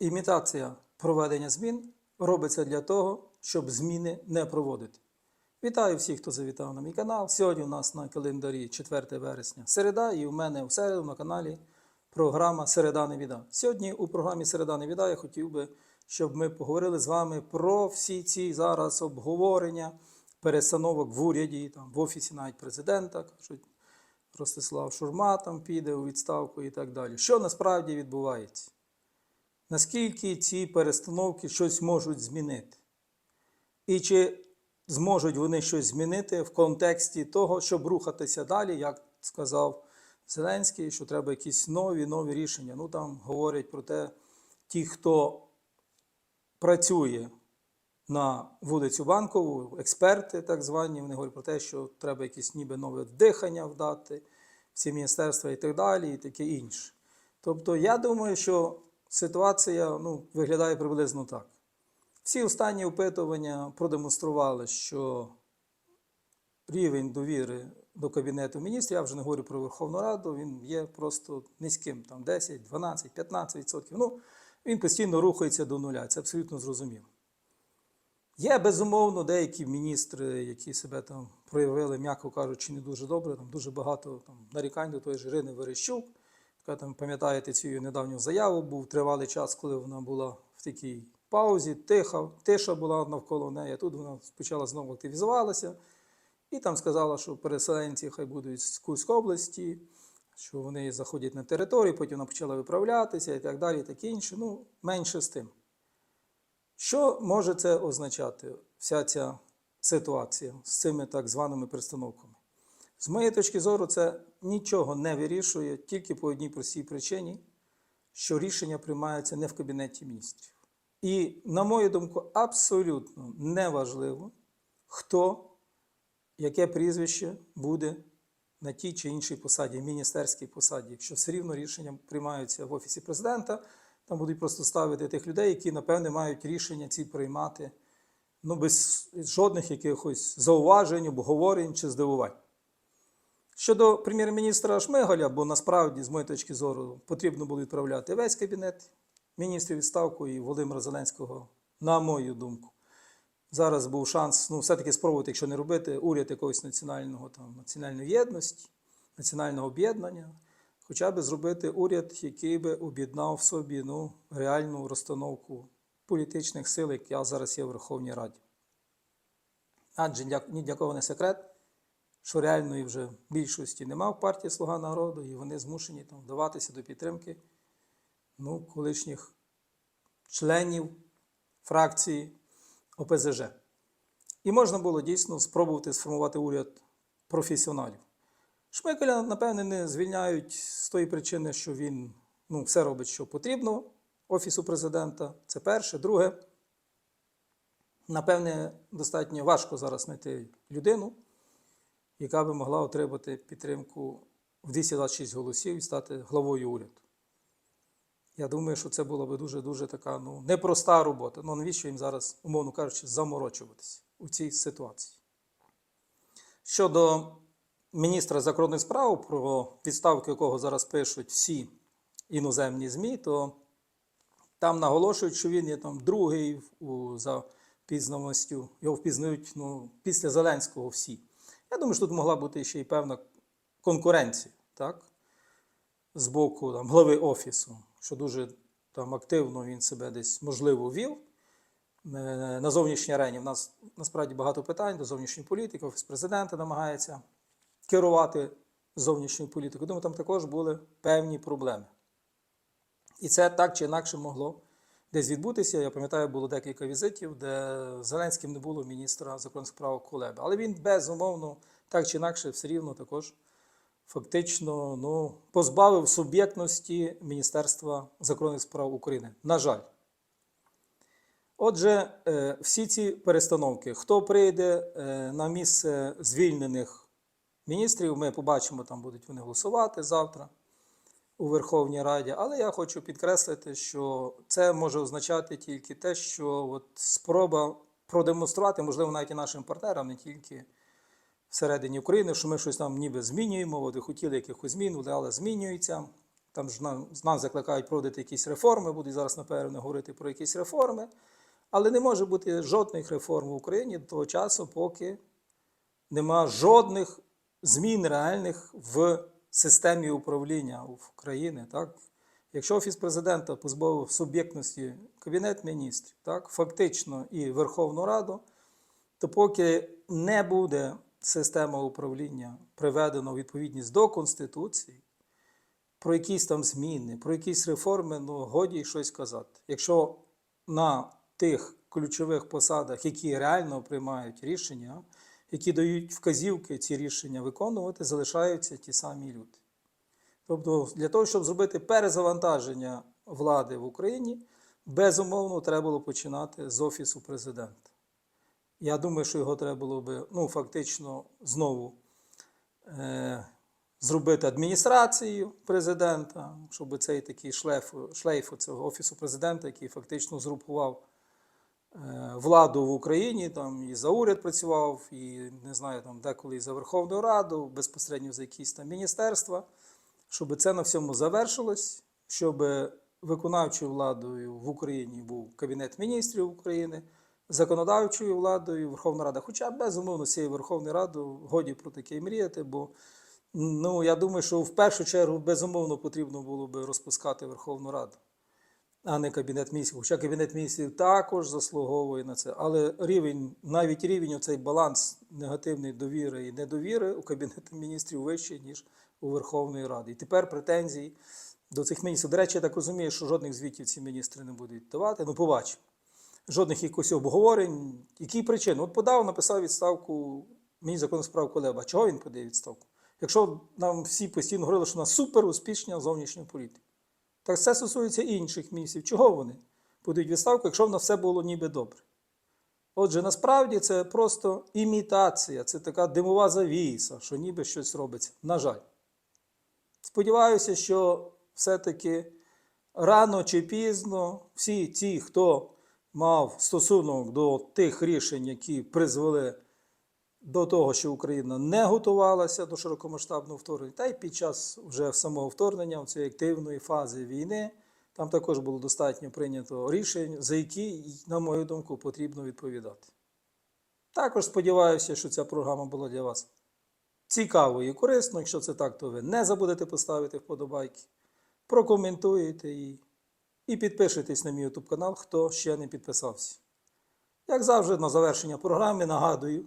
імітація проведення змін робиться для того, щоб зміни не проводити. Вітаю всіх, хто завітав на мій канал. Сьогодні у нас на календарі 4 вересня середа, і у мене в середу на каналі програма Середа не віда. Сьогодні у програмі Середа не віда я хотів би, щоб ми поговорили з вами про всі ці зараз обговорення перестановок в уряді, там, в офісі навіть президента, кажуть, Ростислав Шурма там піде у відставку і так далі. Що насправді відбувається? Наскільки ці перестановки щось можуть змінити? І чи зможуть вони щось змінити в контексті того, щоб рухатися далі, як сказав Зеленський, що треба якісь нові нові рішення. Ну там говорять про те, ті, хто працює на вулицю Банкову, експерти так звані, вони говорять про те, що треба якісь ніби нове дихання вдати в ці міністерства і так далі, і таке інше. Тобто, я думаю, що ситуація ну, виглядає приблизно так. Всі останні опитування продемонстрували, що рівень довіри до Кабінету міністрів, я вже не говорю про Верховну Раду, він є просто низьким, там 10, 12, 15 відсотків. Ну, він постійно рухається до нуля, це абсолютно зрозуміло. Є, безумовно, деякі міністри, які себе там проявили, м'яко кажучи, не дуже добре. Там дуже багато там, нарікань до тої ж Ірини Верещук, там, пам'ятаєте, цю недавню заяву, був тривалий час, коли вона була в такій паузі, тиха, тиша була навколо неї. Тут вона почала знову активізувалася і там сказала, що переселенці хай будуть з Курської області, що вони заходять на територію, потім вона почала виправлятися і так далі, і таке інше. Ну, менше з тим. Що може це означати, вся ця ситуація з цими так званими перестановками? З моєї точки зору, це нічого не вирішує тільки по одній простій причині, що рішення приймаються не в Кабінеті міністрів. І, на мою думку, абсолютно неважливо, хто, яке прізвище буде на тій чи іншій посаді, міністерській посаді, якщо все рівно рішення приймаються в Офісі президента, там будуть просто ставити тих людей, які, напевне, мають рішення ці приймати ну, без жодних якихось зауважень, обговорень чи здивувань. Щодо прем'єр-міністра Шмигаля, бо насправді, з моєї точки зору, потрібно було відправляти весь кабінет міністрів відставку і Володимира Зеленського, на мою думку. Зараз був шанс ну, все-таки спробувати, якщо не робити, уряд якогось національного там, національної єдності, національного об'єднання, хоча б зробити уряд, який би об'єднав в собі ну, реальну розстановку політичних сил, яка зараз є в Верховній Раді. Адже ні для кого не секрет, що реальної вже більшості нема в партії Слуга народу, і вони змушені там вдаватися до підтримки ну, колишніх членів фракції ОПЗЖ. І можна було дійсно спробувати сформувати уряд професіоналів. Шмикеля, напевне, не звільняють з тої причини, що він ну, все робить, що потрібно Офісу президента. Це перше. Друге, напевне, достатньо важко зараз знайти людину, яка би могла отримати підтримку в 226 голосів і стати главою уряду. Я думаю, що це була би дуже-дуже така ну, непроста робота. Ну навіщо їм зараз, умовно кажучи, заморочуватися у цій ситуації? Щодо міністра закордонних справ, про відставку якого зараз пишуть всі іноземні ЗМІ, то там наголошують, що він є там другий у, за пізнавостю, його впізнають ну, після Зеленського всі. Я думаю, що тут могла бути ще й певна конкуренція, так? З боку там, глави офісу, що дуже там активно він себе десь можливо вів. Е, На зовнішній арені в нас насправді багато питань до зовнішньої політики, офіс президента намагається керувати зовнішньою політикою. Думаю, там також були певні проблеми. І це так чи інакше могло десь відбутися. Я пам'ятаю, було декілька візитів, де Зеленським не було міністра закордонних справ Кулеби. Але він безумовно, так чи інакше, все рівно також фактично ну, позбавив суб'єктності Міністерства закордонних справ України. На жаль. Отже, е, всі ці перестановки, хто прийде е, на місце звільнених міністрів, ми побачимо, там будуть вони голосувати завтра у Верховній Раді. Але я хочу підкреслити, що це може означати тільки те, що от спроба продемонструвати, можливо, навіть і нашим партнерам, не тільки всередині України, що ми щось там ніби змінюємо, от ви хотіли якихось змін, але змінюється. Там ж нам, нас закликають проводити якісь реформи, будуть зараз, напевно, говорити про якісь реформи. Але не може бути жодних реформ в Україні до того часу, поки нема жодних змін реальних в системі управління України. Так? Якщо Офіс президента позбавив суб'єктності Кабінет міністрів, так, фактично і Верховну Раду, то поки не буде система управління приведена у відповідність до Конституції, про якісь там зміни, про якісь реформи, ну годі щось казати. Якщо на тих ключових посадах, які реально приймають рішення, які дають вказівки ці рішення виконувати, залишаються ті самі люди. Тобто, для того, щоб зробити перезавантаження влади в Україні, безумовно, треба було починати з Офісу президента. Я думаю, що його треба було би ну, фактично знову е, зробити адміністрацією президента, щоб цей такий шлейф, шлейф цього Офісу президента, який фактично згрупував е, владу в Україні, там і за уряд працював, і не знаю, там деколи і за Верховну Раду, безпосередньо за якісь там міністерства, щоб це на всьому завершилось, щоб виконавчою владою в Україні був Кабінет міністрів України, законодавчою владою Верховна Рада. Хоча безумовно з цією Верховною Радою годі про таке мріяти, бо ну, я думаю, що в першу чергу безумовно потрібно було би розпускати Верховну Раду а не Кабінет міністрів. Хоча Кабінет міністрів також заслуговує на це. Але рівень, навіть рівень, оцей баланс негативної довіри і недовіри у Кабінеті міністрів вищий, ніж у Верховної Ради. І тепер претензії до цих міністрів. До речі, я так розумію, що жодних звітів ці міністри не будуть давати. Ну, побачимо. Жодних якихось обговорень. Які причини? От подав, написав відставку мені закон справ Колеба. Чого він подає відставку? Якщо нам всі постійно говорили, що у нас супер успішна зовнішня політика. Так це стосується інших місць. Чого вони подають відставку, якщо в все було ніби добре? Отже, насправді це просто імітація, це така димова завіса, що ніби щось робиться. На жаль. Сподіваюся, що все-таки рано чи пізно всі ті, хто мав стосунок до тих рішень, які призвели до того, що Україна не готувалася до широкомасштабного вторгнення, та й під час вже самого вторгнення, цієї активної фази війни, там також було достатньо прийнято рішень, за які, на мою думку, потрібно відповідати. Також сподіваюся, що ця програма була для вас цікавою і корисною. Якщо це так, то ви не забудете поставити вподобайки, прокоментуєте її і підпишитесь на мій YouTube канал, хто ще не підписався. Як завжди, на завершення програми нагадую